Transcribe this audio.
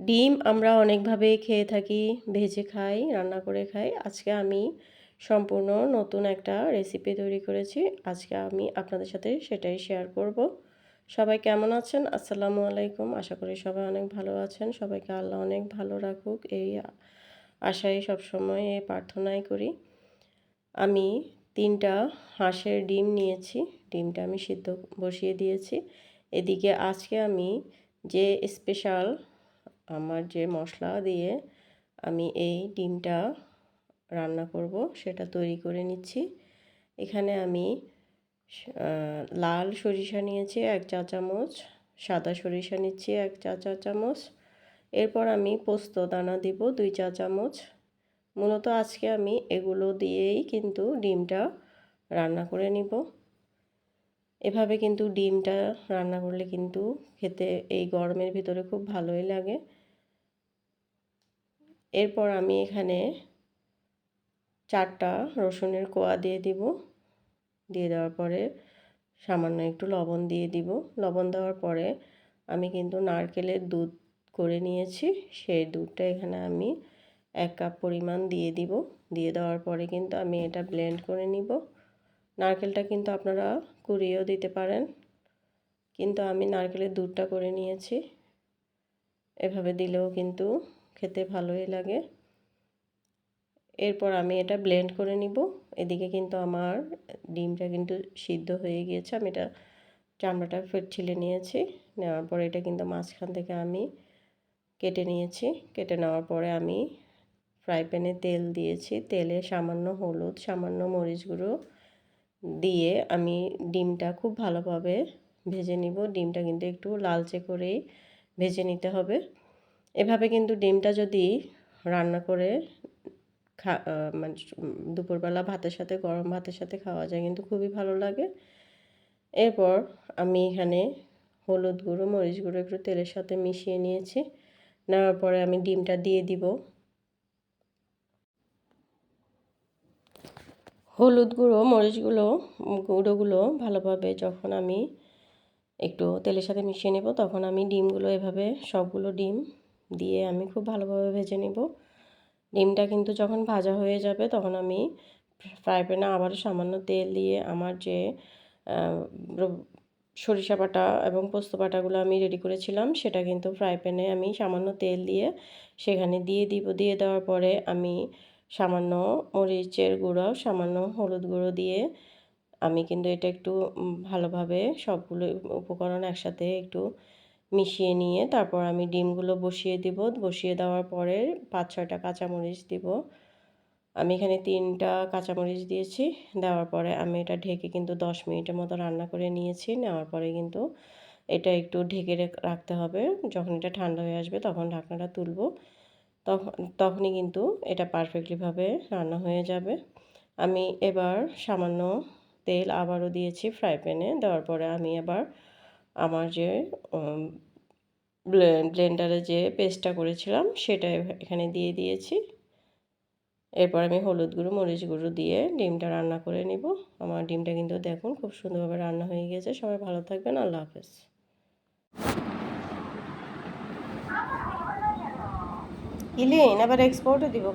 ডিম আমরা অনেকভাবেই খেয়ে থাকি, ভেজে খাই, রান্না করে খাই। আজকে আমি সম্পূর্ণ নতুন একটা রেসিপি তৈরি করেছি। আজকে আমি আপনাদের সাথে সেটাই শেয়ার করব। সবাই কেমন আছেন? আসসালামু আলাইকুম। আশা করি সবাই অনেক ভালো আছেন। সবাইকে আল্লাহ অনেক ভালো রাখুক। এই আশাই সবসময় এই প্রার্থনাই করি। আমি তিনটা হাঁসের ডিম নিয়েছি। ডিমটা আমি সিদ্ধ বসিয়ে দিয়েছি। এদিকে আজকে আমি যে স্পেশাল আমার যে মশলা দিয়ে আমি এই ডিমটা রান্না করব, সেটা তৈরি করে নিচ্ছি। এখানে আমি লাল সরিষা নিয়েছি এক চা চামচ, সাদা সরিষা নিচ্ছি এক চা চা চামচ। এরপর আমি পোস্ত দানা দিব দুই চা চামচ। মূলত আজকে আমি এগুলো দিয়েই কিন্তু ডিমটা রান্না করে নিব। এভাবে কিন্তু ডিমটা রান্না করলে কিন্তু খেতে এই গরমের ভিতরে খুব ভালোই লাগে। এরপর আমি এখানে চারটা রসুনের কোয়া দিয়ে দিব। দিয়ে দেওয়ার পরে সামান্য একটু লবণ দিয়ে দিব। লবণ দেওয়ার পরে আমি কিন্তু নারকেলের দুধ করে নিয়েছি। সেই দুধটা এখানে আমি এক কাপ পরিমাণ দিয়ে দিব। দিয়ে দেওয়ার পরে কিন্তু আমি এটা ব্লেন্ড করে নিব। নারকেলটা কিন্তু আপনারা কুড়িয়েও দিতে পারেন। কিন্তু আমি নারকেলের দুধটা করে নিয়েছি। এভাবে দিলেও কিন্তু খেতে ভালোই লাগে। এরপর আমি এটা ব্লেন্ড করে নিব। এদিকে কিন্তু আমার ডিমটা কিন্তু সিদ্ধ হয়ে গিয়েছে। আমি এটা চামড়াটা ফের ছিলে নিয়েছি। নেওয়ার পরে এটা কিন্তু মাঝখান থেকে আমি কেটে নিয়েছি। কেটে নেওয়ার পরে আমি ফ্রাই প্যানে তেল দিয়েছি। তেলে সামান্য হলুদ, সামান্য মরিচ গুঁড়ো দিয়ে আমি ডিমটা খুব ভালোভাবে ভেজে নিব। ডিমটা কিন্তু একটু লালচে করেই ভেজে নিতে হবে। এভাবে কিন্তু ডিমটা যদি রান্না করে খা মানে দুপুরবেলা ভাতের সাথে, গরম ভাতের সাথে খাওয়া যায় কিন্তু খুবই ভালো লাগে। এরপর আমি এখানে হলুদ গুঁড়ো, মরিচ গুঁড়ো একটু তেলের সাথে মিশিয়ে নিয়েছি। নেওয়ার পরে আমি ডিমটা দিয়ে দিব। হলুদ গুঁড়ো মরিচগুলো গুঁড়োগুলো ভালোভাবে যখন আমি একটু তেলের সাথে মিশিয়ে নেব, তখন আমি ডিমগুলো এভাবে সবগুলো ডিম দিয়ে আমি খুব ভালোভাবে ভেজে নেব। ডিমটা কিন্তু যখন ভাজা হয়ে যাবে তখন আমি ফ্রাই প্যানে আবার সামান্য তেল দিয়ে আমার যে সরিষা বাটা এবং পোস্ত বাটাগুলো আমি রেডি করেছিলাম সেটা কিন্তু ফ্রাই প্যানে আমি সামান্য তেল দিয়ে সেখানে দিয়ে দিব। দিয়ে দেওয়ার পরে আমি সামান্য মরিচের গুঁড়ো, সামান্য হলুদ গুঁড়ো দিয়ে আমি কিন্তু এটা একটু ভালোভাবে সবগুলো উপকরণ একসাথে একটু মিশিয়ে নিয়ে তারপর আমি ডিমগুলো বসিয়ে দিব। বসিয়ে দেওয়ার পরে পাঁচ ছয়টা কাঁচামরিচ দিব। আমি এখানে তিনটা কাঁচামরিচ দিয়েছি। দেওয়ার পরে আমি এটা ঢেকে কিন্তু দশ মিনিটের মতো রান্না করে নিয়েছি। নেওয়ার পরে কিন্তু এটা একটু ঢেকে রাখতে হবে। যখন এটা ঠান্ডা হয়ে আসবে তখন ঢাকনাটা তুলব। তখন তখনই কিন্তু এটা পারফেক্টলিভাবে রান্না হয়ে যাবে। আমি এবার সামান্য তেল আবারও দিয়েছি ফ্রাই প্যানে দেওয়ার পরে আমি এবার আমার যে ব্লেন্ডারে যে পেস্টটা করেছিলাম সেটা এখানে দিয়ে দিয়েছি। এরপর আমি হলুদ গুঁড়ো, মরিচ গুঁড়ো দিয়ে ডিমটা রান্না করে নিব। আমার ডিমটা কিন্তু দেখুন খুব সুন্দরভাবে রান্না হয়ে গেছে সবাই ভালো থাকবেন। আল্লাহ হাফেজ। ইলিন, আবার এক্সপোর্টও দিব।